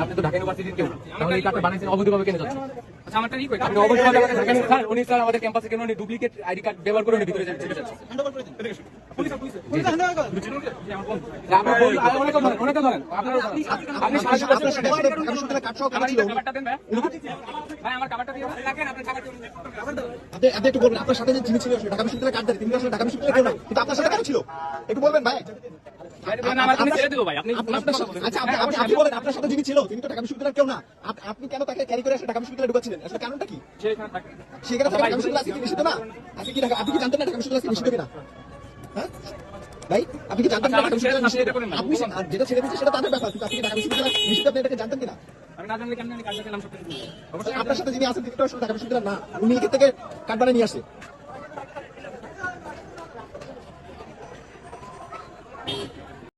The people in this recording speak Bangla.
আপনি তো ঢাকা ইউনিভার্সিটির কেউ। তাহলে এই কার্ডটা বানাইছেন অবৈধভাবে কেন যাচ্ছেন আচ্ছা আমারটা ই কই? আপনি অবৈধভাবে ঢাকা স্যার উনি স্যার আমাদের ক্যাম্পাসে কেন উনি ডুপ্লিকেট আইডি কার্ড ব্যবহার করে উনি ভিতরে বল- ধরেন অনেকে ধরেন। আপনি সাহায্য ভাই। আমার দিয়ে রাখেন আপনি আপনি একটু বলবেন আপনার সাথে যে যিনি ছিল ঢাকা বিশ্ববিদ্যালয়ের কার্ড তিনি আসলে ঢাকা বিশ্ববিদ্যালয়ের কেউ না কিন্তু আপনার সাথে কার্ড ছিল? একটু বলবেন ভাই। আপনার সাথে- আচ্ছা আপনার সাথে যিনি ছিল তিনি তো ঢাকা বিশ্ববিদ্যালয়ের কেউ না। আপনি কেন তাকে ক্যারি করে ঢাকা বিশ্ববিদ্যালয়ে ঢুকাচ্ছিলেন? আসলে কারণটা কি? সেখানে থাক সেখানে থেকে ঢাকা বিশ্ববিদ্যালয় নিষিদ্ধ না? আপনি কি আপনি কি জানতেন না ঢাকা বিশ্ববিদ্যালয় নিষিদ্ধ কিনা? হ্যাঁ? ভাই আপনি কি জানতেন না ঢাকা বিশ্ববিদ্যালয় আপনি যেটা ছেড়ে দিয়েছে সেটা তাদের ব্যাপার কিন্তু আপনি ঢাকা বিশ্ববিদ্যালয় নিষিদ্ধ এটাকে জানতেন কিনা? আপনার সাথে যিনি আছেন তিনি তো ঢাকা বিশ্ববিদ্যালয় না উনি থেকে বানিয়ে নিয়ে আসছে